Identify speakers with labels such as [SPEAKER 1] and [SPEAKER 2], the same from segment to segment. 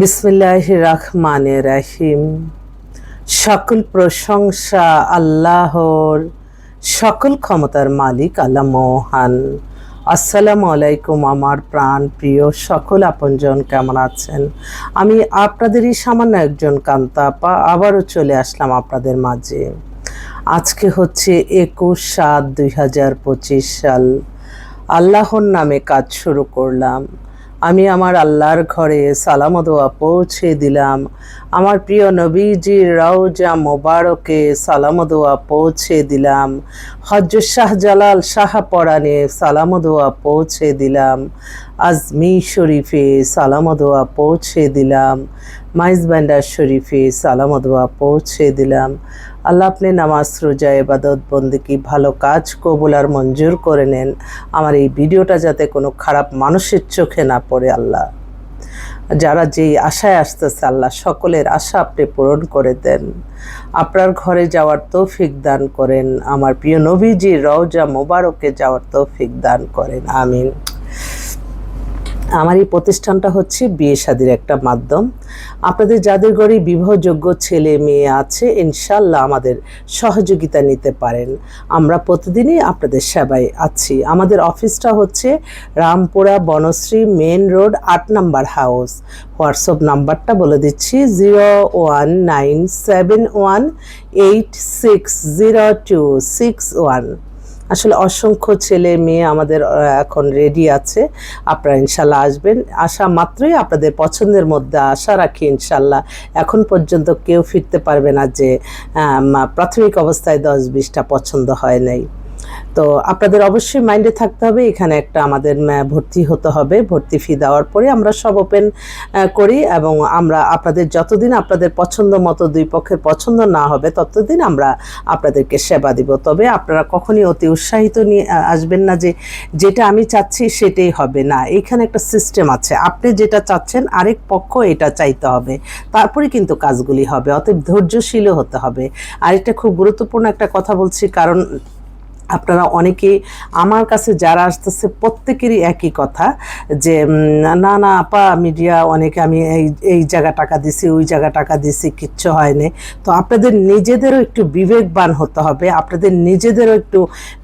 [SPEAKER 1] বিসমিল্লাহ রহমান রাহিম। সকল প্রশংসা আল্লাহর, সকল ক্ষমতার মালিক আল্লাহ মহান। আসসালামু আলাইকুম আমার প্রাণ প্রিয় সকল আপনজন, কেমন আছেন? আমি আপনাদেরই সামান্য একজন কান্তাপা, আবারও চলে আসলাম আপনাদের মাঝে। আজকে হচ্ছে একুশ সাত দুই হাজার পঁচিশ সাল। আল্লাহর নামে কাজ শুরু করলাম। আমি আমার আল্লাহর ঘরে সালাম দোয়া পৌঁছে দিলাম। আমার প্রিয় নবীজির রওজা মোবারকে সালাম দোয়া পৌঁছে দিলাম। হজ শাহজালাল শাহ পরাণে সালাম দোয়া পৌঁছে দিলাম। আজমি শরীফে সালাম দোয়া পৌঁছে দিলাম। মাইজ ব্যান্ডার শরীফে সালাম দোয়া পৌঁছে দিলাম। আল্লাহ আপনি নামাজ, রোজা এবাদত বন্দিকি ভালো কাজ, কবুল আর মঞ্জুর করে নেন। আমার এই ভিডিওটা যাতে কোনো খারাপ মানুষের চোখে না পড়ে আল্লাহ। যারা যেই আশায় আসতেছে আল্লাহ, সকলের আশা আপনি পূরণ করে দেন। আপনার ঘরে যাওয়ার তৌফিক দান করেন। আমার প্রিয় নবীজি রওজা মোবারকে যাওয়ার তৌফিক দান করেন। আমিন। আমার এই প্রতিষ্ঠানটা হচ্ছে বিয়ে শাদির একটা মাধ্যম। আপনাদের যাদের ঘরে বিবাহযোগ্য ছেলে মেয়ে আছে ইনশাল্লাহ আমাদের সহযোগিতা নিতে পারেন। আমরা প্রতিদিনই আপনাদের সেবায় আছি। আমাদের অফিসটা হচ্ছে রামপুরা বনশ্রী মেন রোড আট নাম্বার হাউস। হোয়াটসঅ্যাপ নাম্বারটা বলে দিচ্ছি, zero one nine seven one eight six zero two six one. আসলে অসংখ্য ছেলে মেয়ে আমাদের এখন রেডি আছে। আপনারা ইনশাল্লাহ আসবেন। আসা মাত্রই আপনাদের পছন্দের মধ্যে আশা রাখি ইনশাল্লাহ। এখন পর্যন্ত কেউ ফিরতে পারবে না যে প্রাথমিক অবস্থায় দশ বিশটা পছন্দ হয় নাই। তো আপনাদের অবশ্যই মাইন্ডে থাকতে হবে। এখানে একটা আমাদের ভর্তি হতে হবে। ভর্তি ফি দেওয়ার পরে আমরা সব ওপেন করি এবং আমরা আপনাদের যতদিন আপনাদের পছন্দ মতো দুই পক্ষের পছন্দ না হবে, ততদিন আমরা আপনাদেরকে সেবা দিব। তবে আপনারা কখনই অতি উৎসাহিত নিয়ে আসবেন না যে যেটা আমি চাচ্ছি সেটাই হবে না। এইখানে একটা সিস্টেম আছে। আপনি যেটা চাচ্ছেন, আরেক পক্ষ এটা চাইতে হবে। তারপরে কিন্তু কাজগুলি হবে। অতএব ধৈর্যশীলও হতে হবে। আর এটা খুব গুরুত্বপূর্ণ একটা কথা বলছি, কারণ আপনারা অনেকে আমার কাছে যারা আসতেছে, প্রত্যেকেরই একই কথা যে না না, আপা মিডিয়া অনেকে আমি এই এই জায়গা টাকা দিছি, ওই জায়গা টাকা দিছি, কিচ্ছু হয়নি। তো আপনাদের নিজেদেরও একটু বিবেকবান হতে হবে, আপনাদের নিজেদেরও একটু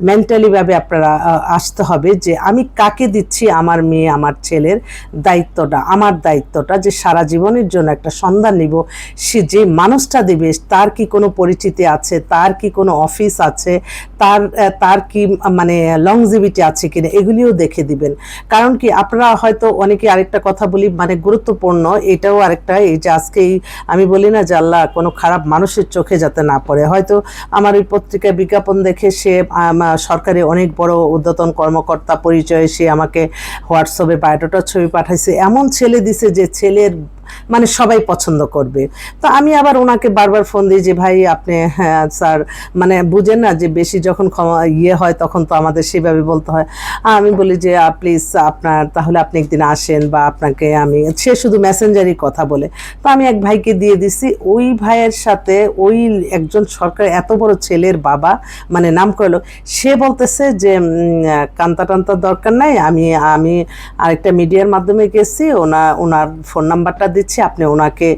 [SPEAKER 1] মেন্টালিভাবে আপনারা আসতে হবে যে, আমি কাকে দিচ্ছি, আমার মেয়ে, আমার ছেলের দায়িত্বটা, আমার দায়িত্বটা যে সারা জীবনের জন্য একটা সন্ধান নিব, সে যে মানুষটা দেবে, তার কি কোনো পরিচিতি আছে, তার কি কোনো অফিস আছে, তার তার কি মানে লংজিভিটি আছে কিনা, এগুলিও দেখে দিবেন। কারণ কি, আপনারা হয়তো অনেকে আরেকটা কথা বলি মানে গুরুত্বপূর্ণ, এটাও আরেকটা, এই যে আজকে এই আমি বলি না যে আল্লাহ কোনো খারাপ মানুষের চোখে যাতে না পড়ে। হয়তো আমার ওই পত্রিকায় বিজ্ঞাপন দেখে সে সরকারি অনেক বড় উদ্যতন কর্মকর্তা পরিচয়ে সে আমাকে হোয়াটসঅ্যাপে বায়োডাটার ছবি পাঠাইছে। এমন ছেলে দিছে যে ছেলের মানে সবাই পছন্দ করবে। তো আমি আবার ওনাকে বারবার ফোন দিই যে, ভাই, আপনি হ্যাঁ স্যার মানে বুঝেন না যে, বেশি যখন ইয়ে হয় তখন তো আমাদের সেভাবে বলতে হয়। আমি বলি যে প্লিজ আপনার, তাহলে আপনি একদিন আসেন বা আপনাকে আমি, সে শুধু মেসেঞ্জারই কথা বলে। তো আমি এক ভাইকে দিয়ে দিছি। ওই ভাইয়ের সাথে ওই একজন সরকার এত বড় ছেলের বাবা মানে নাম করল সে বলতেছে যে কান্তা টান্তার দরকার নাই। আমি আমি আরেকটা মিডিয়ার মাধ্যমে গেছি। ওনা, ওনার ফোন নাম্বারটা দিচ্ছি, আপনি ওনাকে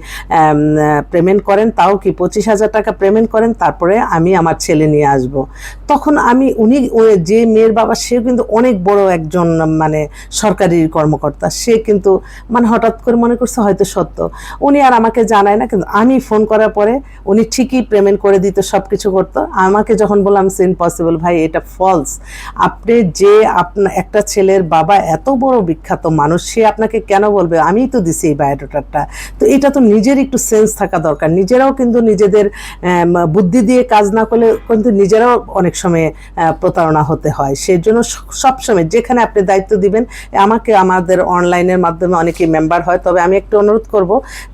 [SPEAKER 1] পেমেন্ট করেন, তাও কি পঁচিশ হাজার টাকা পেমেন্ট করেন, তারপরে আমি আমার ছেলে নিয়ে আসব। তখন আমি, উনি যে মেয়ের বাবা, সে কিন্তু অনেক বড় একজন মানে সরকারি কর্মকর্তা। সে কিন্তু মানে হঠাৎ করে মনে করছে হয়তো সত্য। উনি আর আমাকে জানায় না, কিন্তু আমি ফোন করার পরে উনি ঠিকই পেমেন্ট করে দিত সব কিছু করতো। আমাকে যখন বললাম সে ইম্পসিবল ভাই, এটা ফলস আপনি যে আপনার একটা ছেলের বাবা এত বড় বিখ্যাত মানুষ, সে আপনাকে কেন বলবে? আমিই তো দিছি এই বায়োডাটাটা তো এটা তো নিজের একটু সেন্স থাকা দরকার। নিজেরাও কিন্তু নিজেদের বুদ্ধি দিয়ে কাজ না করলে কিন্তু নিজেরাও অনেক সময় প্রতারণা হতে হয়। সেই জন্য সবসময় যেখানে আপনি দায়িত্ব দিবেন, আমাকে আমাদের অনলাইনের মাধ্যমে অনেকেই মেম্বার হয়। তবে আমি একটু অনুরোধ করব,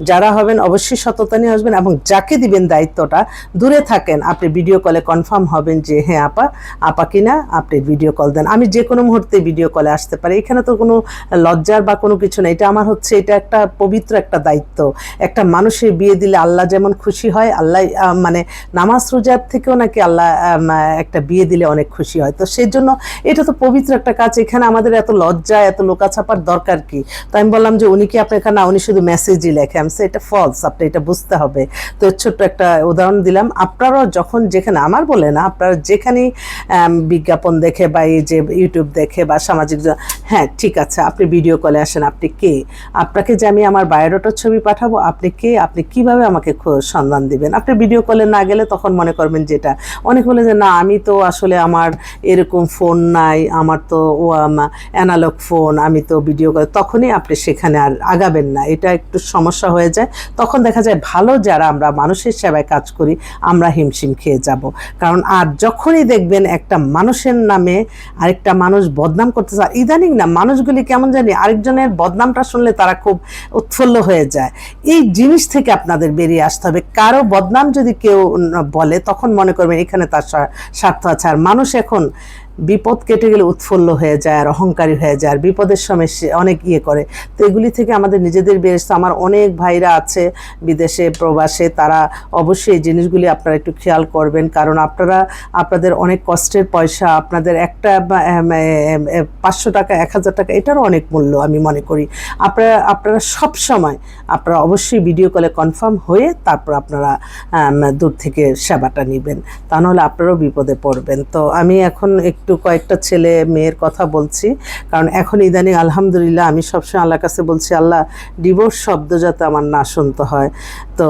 [SPEAKER 1] যারা হবেন অবশ্যই সততা নিয়ে আসবেন এবং যাকে দিবেন দায়িত্বটা, দূরে থাকেন। আপনি ভিডিও কলে কনফার্ম হবেন যে হ্যাঁ আপা আপা কিনা, আপনি ভিডিও কল দেন। আমি যে কোনো মুহূর্তে ভিডিও কলে আসতে পারি। এখানে তো কোনো লজ্জার বা কোনো কিছু নেই। এটা আমার হচ্ছে, এটা একটা পবিত্র একটা দায়িত্ব। একটা মানুষের বিয়ে দিলে আল্লাহ যেমন খুশি হয়, আল্লাহ মানে নামাজ রোজার থেকেও নাকি আল্লাহ একটা বিয়ে দিলে অনেক খুশি হয়। তো সেই জন্য এটা তো পবিত্র একটা কাজ। এখানে আমাদের এত লজ্জা, এত লোকাছাপার দরকার কি? তো আমি বললাম যে উনি কি আপনার না উনি শুধু মেসেজই লেখে। আমি এটা ফলস আপনি এটা বুঝতে হবে। তো ছোট্ট একটা উদাহরণ দিলাম। আপনারাও যখন যেখানে, আমার বলে না, আপনারা যেখানেই বিজ্ঞাপন দেখে বা এই যে ইউটিউব দেখে বা সামাজিক হ্যাঁ ঠিক আছে, আপনি ভিডিও কলে আসেন, আপনি কে? আপনাকে যে আমি আমার বায়োডাটার ছবি পাঠাবো, আপনি কে, আপনি কীভাবে আমাকে সন্ধান দিবেন? আপনি ভিডিও কলে না গেলে তখন মনে করবেন যেটা। অনেক বলে যে, না, আমি তো আসলে আমার এরকম ফোন নাই, আমার তো অ্যানালগ ফোন আমি তো ভিডিও করে তখনই আপনি সেখানে আর আগাবেন না। এটা একটু সমস্যা হয়ে যায়। তখন দেখা যায় ভালো যারা আমরা মানুষের সেবায় কাজ করি, আমরা হিমশিম খেয়ে যাব। কারণ আর যখনই দেখবেন একটা মানুষের নামে আরেকটা মানুষ বদনাম করতে চায় ইদানিং না, মানুষগুলি কেমন জানি আরেকজনের বদনামটা শুনলে তারা খুব উৎফুল্ল হয়ে যায়। এই জিনিস থেকে আপনাদের বেরিয়ে আসতে হবে। কারও বদনাম যদি কেউ বলে, তখন মনে করবেন এখানে তার স্বার্থ আছে। আর মানুষ এখন বিপদ কেটে গেলে উৎফুল্ল হয়ে যায় আর অহংকারী হয়ে যায় আর বিপদের সময় সে অনেক ইয়ে করে। তো এগুলি থেকে আমাদের নিজেদের বেশ আমার অনেক ভাইরা আছে বিদেশে, প্রবাসে, তারা অবশ্যই এই জিনিসগুলি আপনারা একটু খেয়াল করবেন। কারণ আপনারা, আপনাদের অনেক কষ্টের পয়সা, আপনাদের একটা পাঁচশো টাকা, এক হাজার টাকা, এটারও অনেক মূল্য আমি মনে করি। আপনারা আপনারা সব সময়, আপনারা অবশ্যই ভিডিও কলে কনফার্ম হয়ে তারপর আপনারা দূর থেকে সেবাটা নেবেন। তা নাহলে আপনারাও বিপদে পড়বেন। তো আমি এখন একটু কয়েকটা ছেলে মেয়ের কথা বলছি। কারণ এখন ইদানিং আলহামদুলিল্লাহ আমি সবসময় আল্লাহর কাছে বলছি, আল্লাহ ডিভোর্স শব্দ যাতে আমার না শুনতে হয়। তো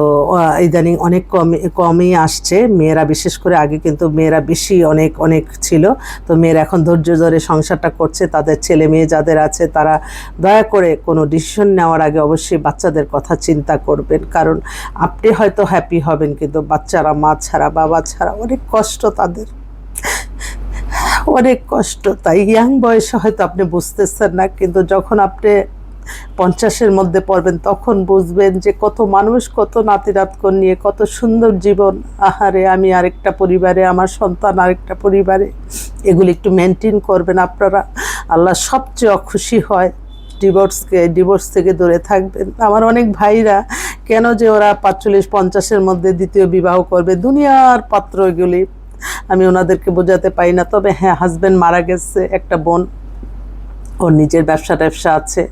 [SPEAKER 1] ইদানিং অনেক কমে, কমই আসছে। মেয়েরা বিশেষ করে আগে কিন্তু মেয়েরা বেশি অনেক অনেক ছিল। তো মেয়েরা এখন ধৈর্য ধরে সংসারটা করছে। তাদের ছেলে মেয়ে যাদের আছে, তারা দয়া করে কোনো ডিসিশন নেওয়ার আগে অবশ্যই বাচ্চাদের কথা চিন্তা করবেন। কারণ আপনি হয়তো হ্যাপি হবেন, কিন্তু বাচ্চারা, মা ছাড়া, বাবা ছাড়া অনেক কষ্ট তাদের। অনেক কষ্ট। তাই ইয়াং বয়সে হয়তো আপনি বুঝতেছেন না, কিন্তু যখন আপনি পঞ্চাশের মধ্যে পড়বেন, তখন বুঝবেন যে কত মানুষ, কত নাতিরাতকর নিয়ে কত সুন্দর জীবন। আহারে, আমি আরেকটা পরিবারে, আমার সন্তান আরেকটা পরিবারে। এগুলি একটু মেনটেন করবেন আপনারা। আল্লাহ সবচেয়ে অখুশি হয় ডিভোর্সকে ডিভোর্স থেকে দূরে থাকবেন। আমার অনেক ভাইরা, কেন যে ওরা পাঁচচল্লিশ, পঞ্চাশের মধ্যে দ্বিতীয় বিবাহ করবে? দুনিয়ার পাত্র এগুলি। আমি ওনাদেরকে বোঝাতে পারি না। তবে হ্যাঁ হাজব্যান্ড মারা গেছে, একটা বোন। ওর নিজের ব্যবসা ট্যাবসা আছে।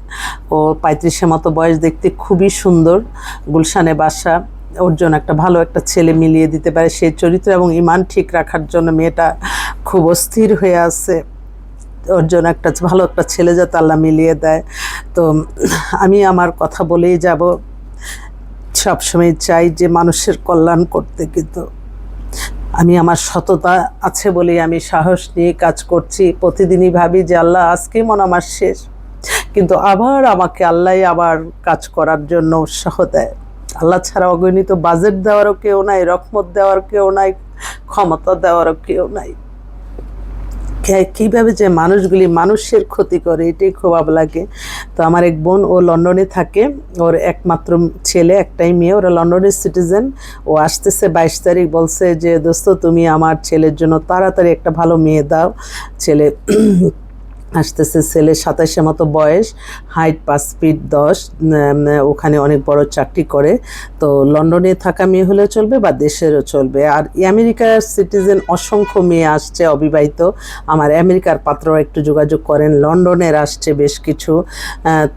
[SPEAKER 1] ও পঁয়ত্রিশের মতো বয়স, দেখতে খুবই সুন্দর। গুলশানে বাসা। ওর জন্য একটা ভালো একটা ছেলে মিলিয়ে দিতে পারে সেই চরিত্র এবং ইমান ঠিক রাখার জন্য মেয়েটা খুব অস্থির হয়ে আছে। ওর জন্য একটা ভালো একটা ছেলে যাতে আল্লাহ মিলিয়ে দেয়। তো আমি আমার কথা বলেই যাব। সবসময় চাই যে মানুষের কল্যাণ করতে কিন্তু। আমি আমার সততা আছে বলেই আমি সাহস নিয়ে কাজ করছি। প্রতিদিনই ভাবি যে আল্লাহ আজকে মনে আমার শেষ। কিন্তু আবার আমাকে আল্লাহ আবার কাজ করার জন্য উৎসাহ দেয়। আল্লাহ ছাড়া অগণিত বাজেট দেওয়ারও কেউ নাই রকমত দেওয়ার কেউ নাই, ক্ষমতা দেওয়ারও কেউ নাই। কীভাবে যে মানুষগুলি মানুষের ক্ষতি করে, এটাই খুব লাগে। তো আমার এক বোন, ও লন্ডনে থাকে। ওর একমাত্র ছেলে, একটাই মেয়ে। ওরা লন্ডনের সিটিজেন ও আসতেছে বাইশ তারিখ, বলছে যে, দোস্ত, তুমি আমার ছেলের জন্য তাড়াতাড়ি একটা ভালো মেয়ে দাও। ছেলে আসতেছে ছেলে সাতাশে মতো বয়স হাইট পাঁচ ফিট দশ ওখানে অনেক বড় চাকরি করে। তো লন্ডনে থাকা মেয়ে হলেও চলবে বা দেশেরও চলবে। আর আমেরিকার সিটিজেন অসংখ্য মেয়ে আসছে, অবিবাহিত। আমার আমেরিকার পাত্ররা একটু যোগাযোগ করেন, লন্ডনের আসছে বেশ কিছু।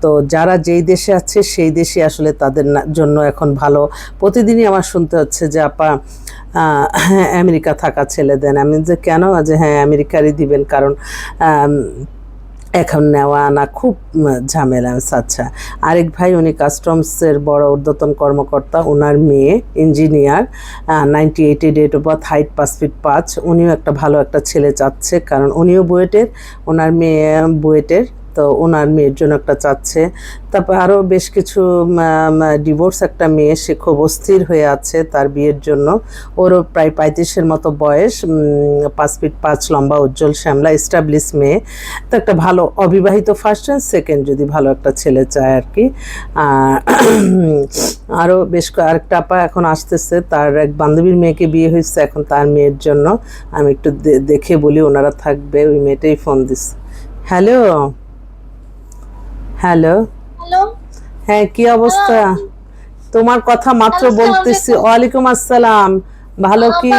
[SPEAKER 1] তো যারা যেই দেশে আছে, সেই দেশে আসলে তাদের জন্য এখন ভালো। প্রতিদিনই আমার শুনতে হচ্ছে যে, আপা আমেরিকা থাকা ছেলে দেন আমি যে, কেন? যে হ্যাঁ আমেরিকারই দিবেন। কারণ এখন নেওয়া আনা খুব ঝামেলা। আচ্ছা আরেক ভাই, উনি কাস্টমসের বড় ঊর্ধ্বতন কর্মকর্তা ওনার মেয়ে ইঞ্জিনিয়ার নাইনটি এইটে ডেট অফ বার্থ হাইট পাঁচ ফিট পাঁচ উনিও একটা ভালো একটা ছেলে চাচ্ছে, কারণ উনিও বুয়েটের ওনার মেয়ে বুয়েটের তো ওনার মেয়ের জন্য একটা চাচ্ছে। তারপর আরও বেশ কিছু ডিভোর্স একটা মেয়ে, সে খুব অস্থির হয়ে আছে তার বিয়ের জন্য। ওরও প্রায় পঁয়ত্রিশের মতো বয়স পাঁচ ফিট পাঁচ, লম্বা, উজ্জ্বল, শ্যামলা এস্টাবলিশ মেয়ে। তো একটা ভালো অবিবাহিত ফার্স্ট অ্যান্ড সেকেন্ড যদি ভালো একটা ছেলে চায় আর কি। আরও বেশ আরেকটা আপা এখন আসতেছে, তার এক বান্ধবীর মেয়েকে বিয়ে হয়েছে এখন তার মেয়ের জন্য। আমি একটু দেখে বলি, ওনারা থাকবে। ওই মেয়েটাই ফোন দিচ্ছে হ্যালো হ্যালো।
[SPEAKER 2] হ্যালো।
[SPEAKER 1] হ্যাঁ কি অবস্থা? তোমার কথা মাত্র বলতেছি ওয়ালাইকুম আসসালাম। ভালো কি?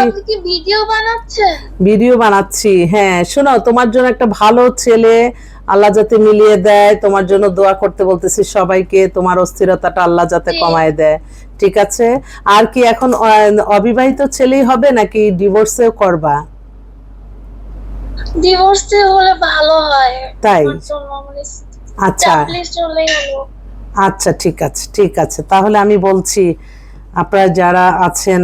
[SPEAKER 2] ভিডিও বানাচ্ছেন
[SPEAKER 1] ভিডিও বানাচ্ছি? হ্যাঁ। শোনো তোমার জন্য একটা ভালো ছেলে আল্লাহ যাতে মিলিয়ে দেয় তোমার জন্য দোয়া করতে বলতেছি সবাইকে তোমার অস্থিরতাটা আল্লাহ যাতে কমায় দেয় ঠিক আছে? আর কি এখন অবিবাহিত ছেলেই হবে নাকি ডিভোর্সেও করবা?
[SPEAKER 2] ডিভোর্সে হলে ভালো হয়।
[SPEAKER 1] তাই?
[SPEAKER 2] মানে
[SPEAKER 1] আচ্ছা। আচ্ছা ঠিক আছে ঠিক আছে। তাহলে আমি বলছি আপনারা যারা আছেন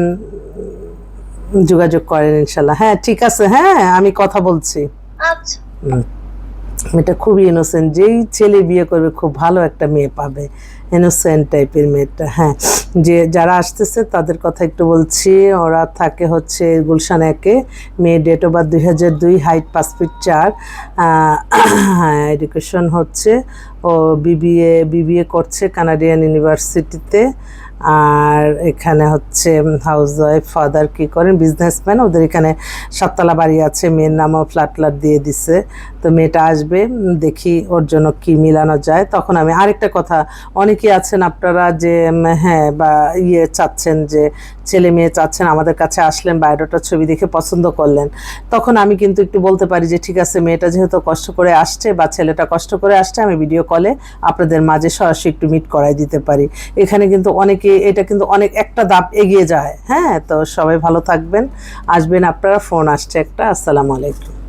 [SPEAKER 1] যোগাযোগ করেন ইনশাল্লাহ হ্যাঁ ঠিক আছে হ্যাঁ আমি কথা বলছি।
[SPEAKER 2] আচ্ছা।
[SPEAKER 1] মেয়েটা খুবই ইনোসেন্ট যেই ছেলে বিয়ে করবে খুব ভালো একটা মেয়ে পাবে। ইনোসেন্ট টাইপের মেয়েটা হ্যাঁ। যে যারা আসতেছে, তাদের কথা একটু বলছি, ওরা থাকে হচ্ছে গুলশান একে মেয়ে ডেট অফ বার্থ দুই হাজার দুই হাইট পাঁচ ফিট চার হ্যাঁ এডুকেশন হচ্ছে, ও বিবিএ বিবিএ করছে কানাডিয়ান ইউনিভার্সিটিতে আর এখানে হচ্ছে হাউস ওয়াইফ ফাদার কী করেন? বিজনেসম্যান ওদের এখানে সাততলা বাড়ি আছে, মেয়ের নামও ফ্ল্যাট ফ্ল্যাট দিয়ে দিছে। তো মেয়েটা আসবে দেখি ওর জন্য কি মিলানো যায়। তখন আমি আরেকটা কথা, অনেকেই আছেন আপনারা যে হ্যাঁ বা ইয়ে চাচ্ছেন যে, ছেলে মেয়ে চাচ্ছেন, আমাদের কাছে আসলেন বায়োডাটার ছবি দেখে পছন্দ করলেন। তখন আমি কিন্তু একটু বলতে পারি যে, ঠিক আছে, মেয়েটা যেহেতু কষ্ট করে আসছে বা ছেলেটা কষ্ট করে আসছে, আমি ভিডিও কলে আপনাদের মাঝে সরাসরি একটু মিট করাই দিতে পারি। এখানে কিন্তু অনেকে এটা কিন্তু অনেক, একটা দাপ এগিয়ে যায়। হ্যাঁ তো সবাই ভালো থাকবেন। আসবেন আপনারা, ফোন আসছে একটা। আসসালামু আলাইকুম।